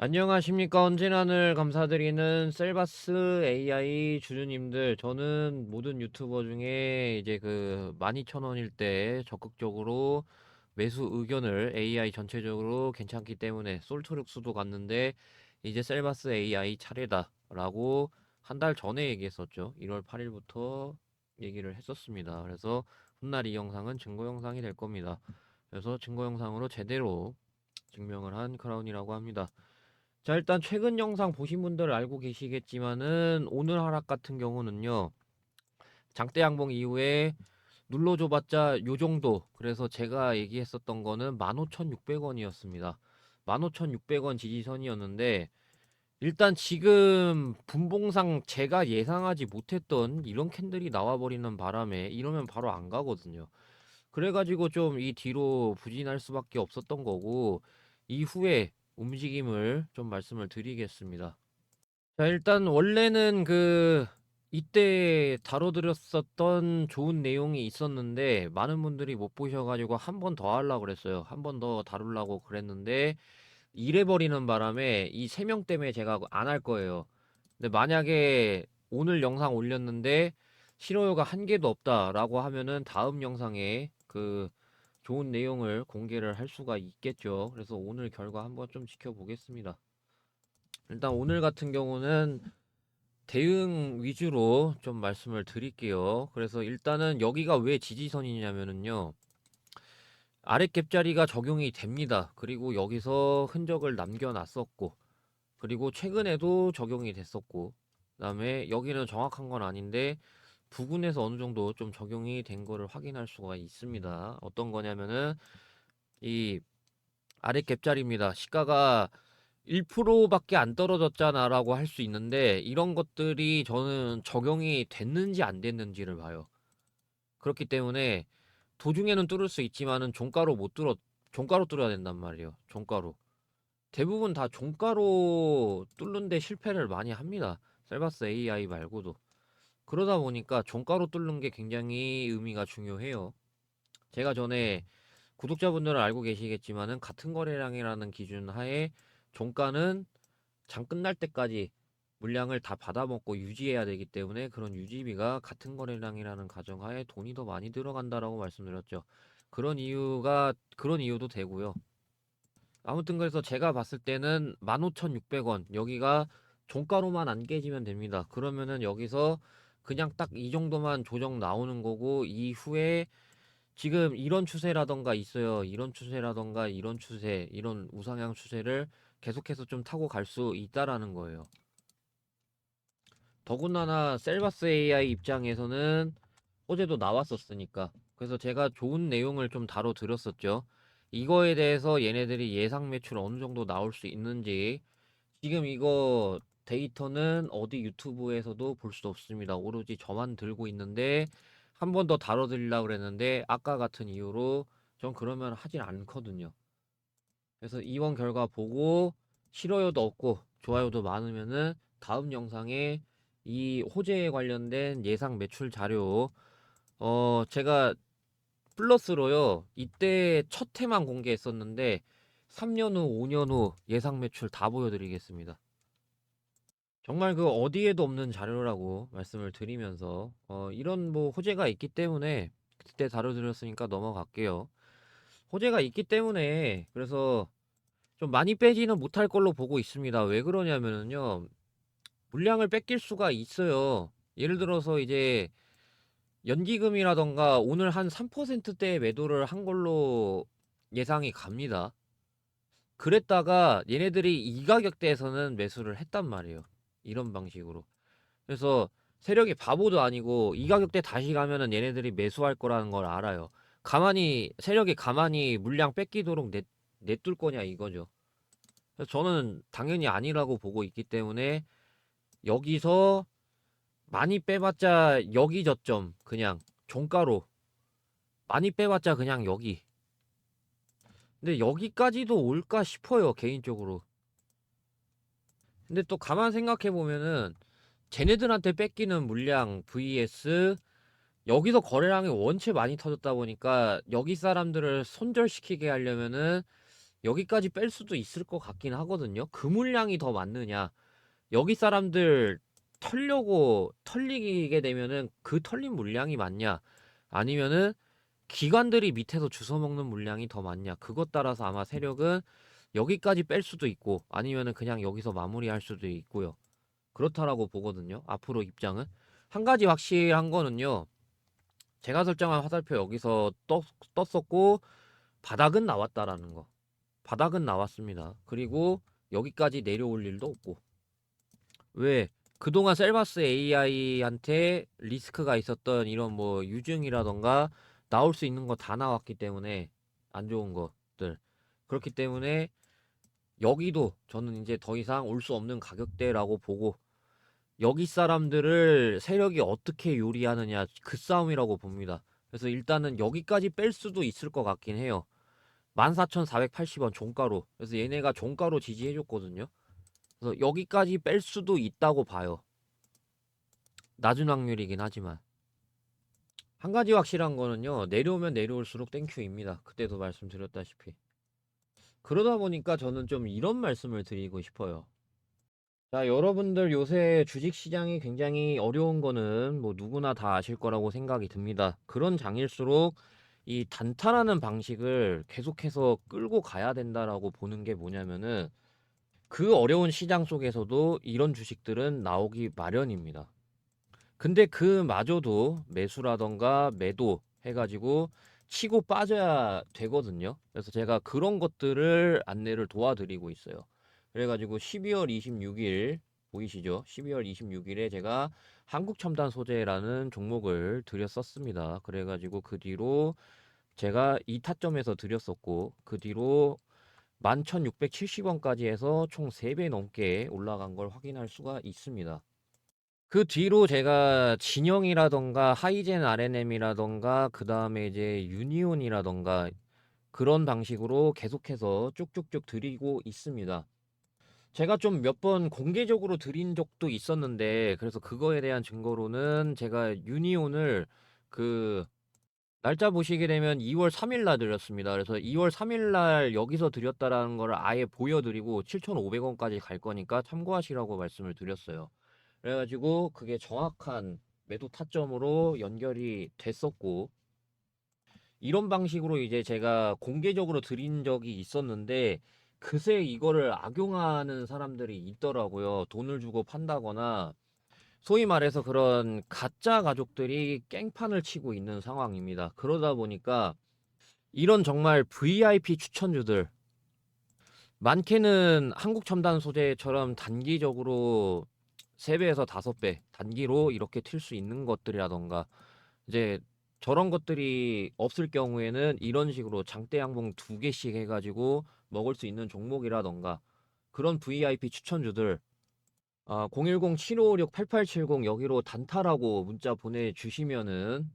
안녕하십니까. 언제나늘 감사드리는 셀바스 AI 주주님들. 저는 모든 유튜버 중에 이제 그 12,000원 일 때 적극적으로 매수 의견을 AI 전체적으로 괜찮기 때문에 솔트룩스도 갔는데 이제 셀바스 AI 차례다라고 한 달 전에 얘기했었죠. 1월 8일부터 얘기를 했었습니다. 그래서 훗날 이 영상은 증거 영상이 될 겁니다. 그래서 증거 영상으로 제대로 증명을 한 크라운이라고 합니다. 자, 일단 최근 영상 보신 분들 알고 계시겠지만은 오늘 하락 같은 경우는요. 장대 양봉 이후에 눌러줘봤자 요 정도. 그래서 제가 얘기했었던 거는 15,600원이었습니다. 15,600원 지지선이었는데 일단 지금 분봉상 제가 예상하지 못했던 이런 캔들이 나와버리는 바람에 이러면 바로 안 가거든요. 그래가지고 좀 이 뒤로 부진할 수밖에 없었던 거고 이후에 움직임을 좀 말씀을 드리겠습니다. 자, 일단 원래는 그 이때 다뤄드렸었던 좋은 내용이 있었는데 많은 분들이 못 보셔가지고 한 번 더 하려고 그랬어요. 한 번 더 다루려고 그랬는데 이래버리는 바람에 이 세 명 때문에 제가 안 할 거예요. 근데 만약에 오늘 영상 올렸는데 실효요가 한 개도 없다라고 하면은 다음 영상에 그 좋은 내용을 공개를 할 수가 있겠죠. 그래서 오늘 결과 한번 좀 지켜보겠습니다. 일단 오늘 같은 경우는 대응 위주로 좀 말씀을 드릴게요. 그래서 일단은 여기가 왜 지지선이냐면은요. 아랫 갭자리가 적용이 됩니다. 그리고 여기서 흔적을 남겨놨었고, 그리고 최근에도 적용이 됐었고, 그 다음에 여기는 정확한 건 아닌데 부근에서 어느 정도 좀 적용이 된 거를 확인할 수가 있습니다. 어떤 거냐면은 이 아래 갭자리입니다. 시가가 1%밖에 안 떨어졌잖아라고 할 수 있는데 이런 것들이 저는 적용이 됐는지 안 됐는지를 봐요. 그렇기 때문에 도중에는 뚫을 수 있지만은 종가로 못 뚫어 종가로 뚫어야 된단 말이에요. 종가로. 대부분 다 종가로 뚫는데 실패를 많이 합니다. 셀바스 AI 말고도. 그러다 보니까 종가로 뚫는 게 굉장히 의미가 중요해요. 제가 전에 구독자분들은 알고 계시겠지만은 같은 거래량이라는 기준 하에 종가는 장 끝날 때까지 물량을 다 받아먹고 유지해야 되기 때문에 그런 유지비가 같은 거래량이라는 가정하에 돈이 더 많이 들어간다라고 말씀드렸죠. 그런 이유가 그런 이유도 되고요. 아무튼 그래서 제가 봤을 때는 15,600원 여기가 종가로만 안 깨지면 됩니다. 그러면은 여기서 그냥 딱 이 정도만 조정 나오는 거고 이후에 지금 이런 추세라던가 있어요. 이런 추세라던가 이런 추세, 이런 우상향 추세를 계속해서 좀 타고 갈 수 있다라는 거예요. 더군다나 셀바스 AI 입장에서는 어제도 나왔었으니까. 그래서 제가 좋은 내용을 좀 다뤄 드렸었죠. 이거에 대해서 얘네들이 예상 매출 어느 정도 나올 수 있는지 지금 이거 데이터는 어디 유튜브에서도 볼 수 없습니다. 오로지 저만 들고 있는데 한 번 더 다뤄드리려고 그랬는데 아까 같은 이유로 전 그러면 하진 않거든요. 그래서 이번 결과 보고 싫어요도 없고 좋아요도 많으면은 다음 영상에 이 호재에 관련된 예상 매출 자료 어 제가 플러스로요 이때 첫 해만 공개했었는데 3년 후 5년 후 예상 매출 다 보여드리겠습니다. 정말 그 어디에도 없는 자료라고 말씀을 드리면서 어 이런 뭐 호재가 있기 때문에 그때 다뤄드렸으니까 넘어갈게요. 호재가 있기 때문에 그래서 좀 많이 빼지는 못할 걸로 보고 있습니다. 왜 그러냐면은요. 물량을 뺏길 수가 있어요. 예를 들어서 이제 연기금이라던가 오늘 한 3%대 매도를 한 걸로 예상이 갑니다. 그랬다가 얘네들이 이 가격대에서는 매수를 했단 말이에요. 이런 방식으로. 그래서 세력이 바보도 아니고 이 가격대 다시 가면은 얘네들이 매수할 거라는 걸 알아요. 가만히 세력이 가만히 물량 뺏기도록 내, 내둘 거냐 이거죠. 그래서 저는 당연히 아니라고 보고 있기 때문에 여기서 많이 빼봤자 여기 저점 그냥 종가로 많이 빼봤자 그냥 여기 근데 여기까지도 올까 싶어요 개인적으로 근데 또 가만 생각해 보면은 쟤네들한테 뺏기는 물량 vs 여기서 거래량이 원체 많이 터졌다 보니까 여기 사람들을 손절시키게 하려면은 여기까지 뺄 수도 있을 것 같긴 하거든요. 그 물량이 더 많느냐. 여기 사람들 털려고 털리게 되면은 그 털린 물량이 많냐. 아니면은 기관들이 밑에서 주워 먹는 물량이 더 많냐. 그것 따라서 아마 세력은 여기까지 뺄 수도 있고 아니면은 그냥 여기서 마무리할 수도 있고요. 그렇다라고 보거든요. 앞으로 입장은 한 가지 확실한 거는요. 제가 설정한 화살표 여기서 떴, 떴었고 바닥은 나왔다라는 거. 바닥은 나왔습니다. 그리고 여기까지 내려올 일도 없고. 왜? 그동안 셀바스 AI한테 리스크가 있었던 이런 뭐 유증이라던가 나올 수 있는 거 다 나왔기 때문에 안 좋은 것들. 그렇기 때문에 여기도 저는 이제 더 이상 올 수 없는 가격대라고 보고 여기 사람들을 세력이 어떻게 요리하느냐 그 싸움이라고 봅니다. 그래서 일단은 여기까지 뺄 수도 있을 것 같긴 해요. 14,480원 종가로. 그래서 얘네가 종가로 지지해 줬거든요. 그래서 여기까지 뺄 수도 있다고 봐요. 낮은 확률이긴 하지만. 한 가지 확실한 거는요. 내려오면 내려올수록 땡큐입니다. 그때도 말씀드렸다시피. 그러다 보니까 저는 좀 이런 말씀을 드리고 싶어요. 자, 여러분들 요새 주식 시장이 굉장히 어려운 거는 뭐 누구나 다 아실 거라고 생각이 듭니다. 그런 장일수록 이 단타라는 방식을 계속해서 끌고 가야 된다라고 보는 게 뭐냐면은 그 어려운 시장 속에서도 이런 주식들은 나오기 마련입니다. 근데 그마저도 매수라던가 매도 해가지고 치고 빠져야 되거든요. 그래서 제가 그런 것들을 안내를 도와드리고 있어요. 그래가지고 12월 26일 보이시죠? 12월 26일에 제가 한국 첨단 소재라는 종목을 드렸었습니다. 그래가지고 그 뒤로 제가 2타점에서 드렸었고 그 뒤로 11,670원까지 해서 총 3배 넘게 올라간 걸 확인할 수가 있습니다. 그 뒤로 제가 진영이라던가 하이젠 RNM이라던가 그 다음에 이제 유니온이라던가 그런 방식으로 계속해서 쭉쭉쭉 드리고 있습니다. 제가 좀 몇 번 공개적으로 드린 적도 있었는데 그래서 그거에 대한 증거로는 제가 유니온을 그 날짜 보시게 되면 2월 3일 날 드렸습니다. 그래서 2월 3일 날 여기서 드렸다라는 거를 아예 보여드리고 7,500원까지 갈 거니까 참고하시라고 말씀을 드렸어요. 그래가지고 그게 정확한 매도 타점으로 연결이 됐었고 이런 방식으로 이제 제가 공개적으로 드린 적이 있었는데 그새 이거를 악용하는 사람들이 있더라고요. 돈을 주고 판다거나 소위 말해서 그런 가짜 가족들이 깽판을 치고 있는 상황입니다. 그러다 보니까 이런 정말 VIP 추천주들 많게는 한국 첨단 소재처럼 단기적으로 3배에서 5배 단기로 이렇게 튈 수 있는 것들이라던가 이제 저런 것들이 없을 경우에는 이런 식으로 장대 양봉 두 개씩 해가지고 먹을 수 있는 종목이라던가 그런 VIP 추천주들 아, 010-7556-8870 여기로 단타라고 문자 보내주시면은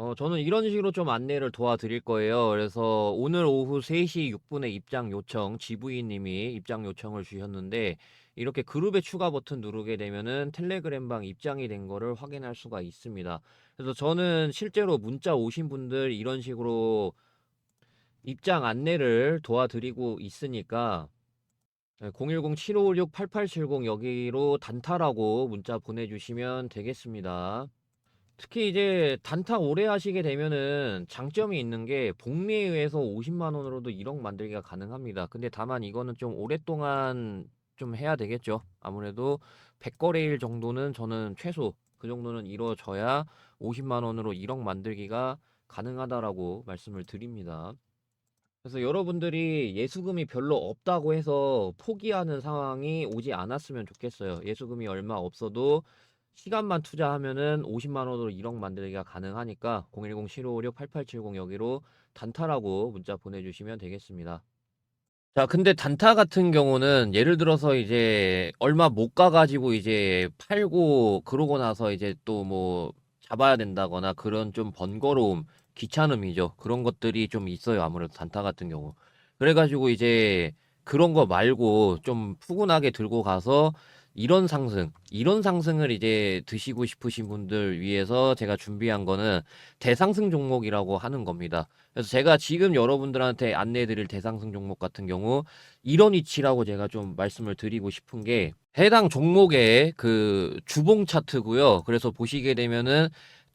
어, 저는 이런 식으로 좀 안내를 도와드릴 거예요. 그래서 오늘 오후 3시 6분에 입장 요청, 지부인님이 입장 요청을 주셨는데 이렇게 그룹에 추가 버튼 누르게 되면은 텔레그램방 입장이 된 거를 확인할 수가 있습니다. 그래서 저는 실제로 문자 오신 분들 이런 식으로 입장 안내를 도와드리고 있으니까 010-7556-8870 여기로 단타라고 문자 보내주시면 되겠습니다. 특히 이제 단타 오래 하시게 되면은 장점이 있는 게 복리에 의해서 50만 원으로도 1억 만들기가 가능합니다. 근데 다만 이거는 좀 오랫동안 좀 해야 되겠죠. 아무래도 100거래일 정도는 저는 최소 그 정도는 이루어져야 50만 원으로 1억 만들기가 가능하다라고 말씀을 드립니다. 그래서 여러분들이 예수금이 별로 없다고 해서 포기하는 상황이 오지 않았으면 좋겠어요. 예수금이 얼마 없어도 시간만 투자하면은 50만 원으로 1억 만들기가 가능하니까 010-7556-8870 여기로 단타라고 문자 보내주시면 되겠습니다. 자, 근데 단타 같은 경우는 예를 들어서 이제 얼마 못 가가지고 이제 팔고 그러고 나서 이제 또 뭐 잡아야 된다거나 그런 좀 번거로움, 귀찮음이죠. 그런 것들이 좀 있어요. 아무래도 단타 같은 경우. 그래가지고 이제 그런 거 말고 좀 푸근하게 들고 가서 이런 상승, 이런 상승을 이제 드시고 싶으신 분들 위해서 제가 준비한 거는 대상승 종목이라고 하는 겁니다. 그래서 제가 지금 여러분들한테 안내해 드릴 대상승 종목 같은 경우 이런 위치라고 제가 좀 말씀을 드리고 싶은 게 해당 종목의 그 주봉 차트고요. 그래서 보시게 되면은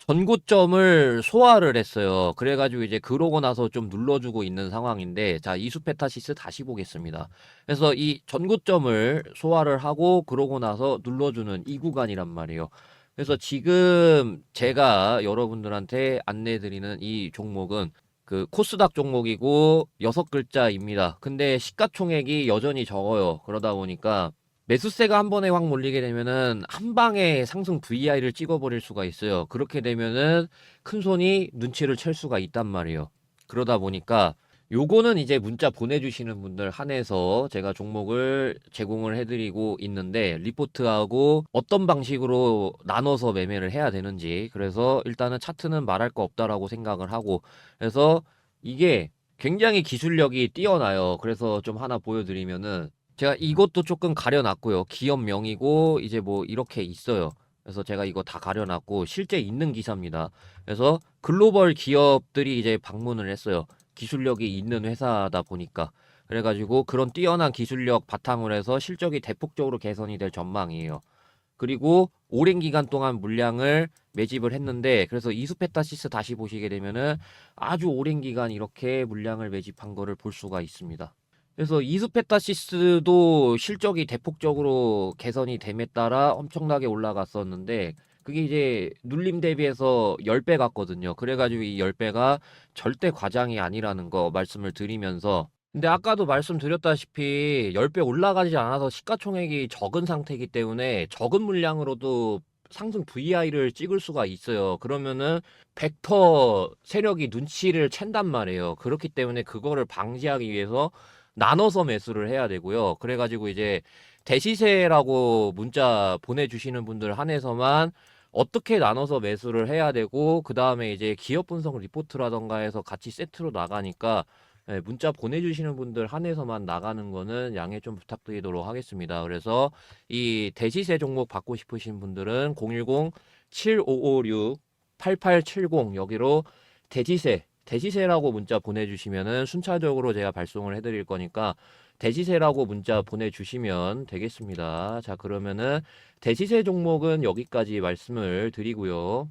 전고점을 소화를 했어요. 그래가지고 이제 그러고 나서 좀 눌러주고 있는 상황인데, 자, 이수페타시스 다시 보겠습니다. 그래서 이 전고점을 소화를 하고 그러고 나서 눌러주는 이 구간이란 말이에요. 그래서 지금 제가 여러분들한테 안내드리는 이 종목은 그 코스닥 종목이고 여섯 글자입니다. 근데 시가총액이 여전히 적어요. 그러다 보니까 매수세가 한 번에 확 몰리게 되면은 한 방에 상승 VI를 찍어버릴 수가 있어요. 그렇게 되면은 큰 손이 눈치를 챌 수가 있단 말이에요. 그러다 보니까 요거는 이제 문자 보내주시는 분들 한해서 제가 종목을 제공을 해드리고 있는데 리포트하고 어떤 방식으로 나눠서 매매를 해야 되는지 그래서 일단은 차트는 말할 거 없다라고 생각을 하고 그래서 이게 굉장히 기술력이 뛰어나요. 그래서 좀 하나 보여드리면은 제가 이것도 조금 가려놨고요. 기업명이고 이제 뭐 이렇게 있어요. 그래서 제가 이거 다 가려놨고 실제 있는 기사입니다. 그래서 글로벌 기업들이 이제 방문을 했어요. 기술력이 있는 회사다 보니까. 그래가지고 그런 뛰어난 기술력 바탕으로 해서 실적이 대폭적으로 개선이 될 전망이에요. 그리고 오랜 기간 동안 물량을 매집을 했는데 그래서 이수페타시스 다시 보시게 되면은 아주 오랜 기간 이렇게 물량을 매집한 거를 볼 수가 있습니다. 그래서 이수페타시스도 실적이 대폭적으로 개선이 됨에 따라 엄청나게 올라갔었는데 그게 이제 눌림 대비해서 10배 같거든요. 그래가지고 이 10배가 절대 과장이 아니라는 거 말씀을 드리면서 근데 아까도 말씀드렸다시피 10배 올라가지 않아서 시가총액이 적은 상태이기 때문에 적은 물량으로도 상승 VI를 찍을 수가 있어요. 그러면은 100% 세력이 눈치를 챈단 말이에요. 그렇기 때문에 그거를 방지하기 위해서 나눠서 매수를 해야 되고요. 그래가지고 이제 대시세라고 문자 보내주시는 분들 한해서만 어떻게 나눠서 매수를 해야 되고 그 다음에 이제 기업 분석 리포트라던가 해서 같이 세트로 나가니까 예, 문자 보내주시는 분들 한해서만 나가는 거는 양해 좀 부탁드리도록 하겠습니다. 그래서 이 대시세 종목 받고 싶으신 분들은 010-7556-8870 여기로 대시세 대시세라고 문자 보내주시면은 순차적으로 제가 발송을 해드릴 거니까 대시세라고 문자 보내주시면 되겠습니다. 자, 그러면은 대시세 종목은 여기까지 말씀을 드리고요.